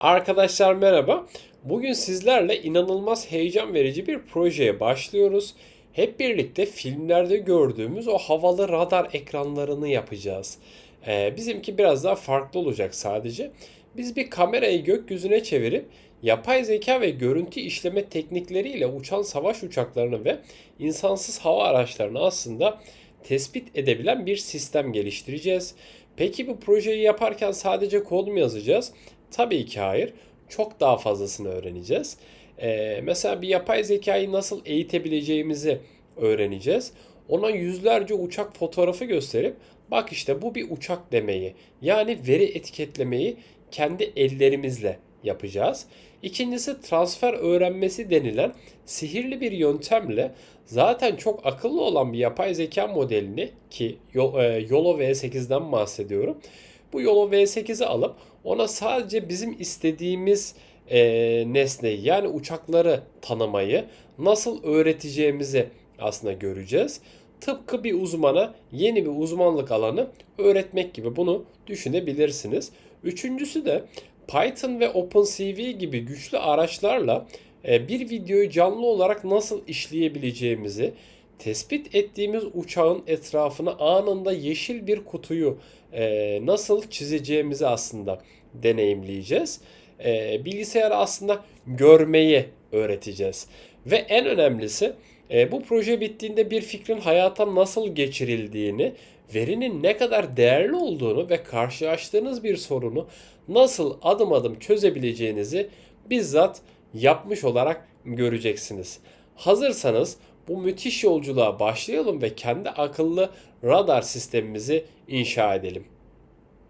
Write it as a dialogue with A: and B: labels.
A: Arkadaşlar merhaba. Bugün sizlerle inanılmaz heyecan verici bir projeye başlıyoruz. Hep birlikte filmlerde gördüğümüz o havalı radar ekranlarını yapacağız. Ee, bizimki biraz daha farklı olacak sadece. Biz bir kamerayı gökyüzüne çevirip yapay zeka ve görüntü işleme teknikleriyle uçan savaş uçaklarını ve insansız hava araçlarını aslında tespit edebilen bir sistem geliştireceğiz. Peki bu projeyi yaparken sadece kod mu yazacağız? Tabii ki hayır. Çok daha fazlasını öğreneceğiz. Ee, mesela bir yapay zekayı nasıl eğitebileceğimizi öğreneceğiz. Ona yüzlerce uçak fotoğrafı gösterip bak işte bu bir uçak demeyi yani veri etiketlemeyi kendi ellerimizle yapacağız. İkincisi transfer öğrenmesi denilen sihirli bir yöntemle zaten çok akıllı olan bir yapay zeka modelini ki e, YOLO V8'den bahsediyorum. Bu YOLO V8'i alıp ona sadece bizim istediğimiz e, nesneyi yani uçakları tanımayı nasıl öğreteceğimizi aslında göreceğiz. Tıpkı bir uzmana yeni bir uzmanlık alanı öğretmek gibi bunu düşünebilirsiniz. Üçüncüsü de Python ve OpenCV gibi güçlü araçlarla e, bir videoyu canlı olarak nasıl işleyebileceğimizi, tespit ettiğimiz uçağın etrafına anında yeşil bir kutuyu e, nasıl çizeceğimizi aslında deneyimleyeceğiz. E, bilgisayarı aslında görmeyi öğreteceğiz. Ve en önemlisi e, bu proje bittiğinde bir fikrin hayata nasıl geçirildiğini, verinin ne kadar değerli olduğunu ve karşılaştığınız bir sorunu nasıl adım adım çözebileceğinizi bizzat yapmış olarak göreceksiniz. Hazırsanız bu müthiş yolculuğa başlayalım ve kendi akıllı radar sistemimizi inşa edelim.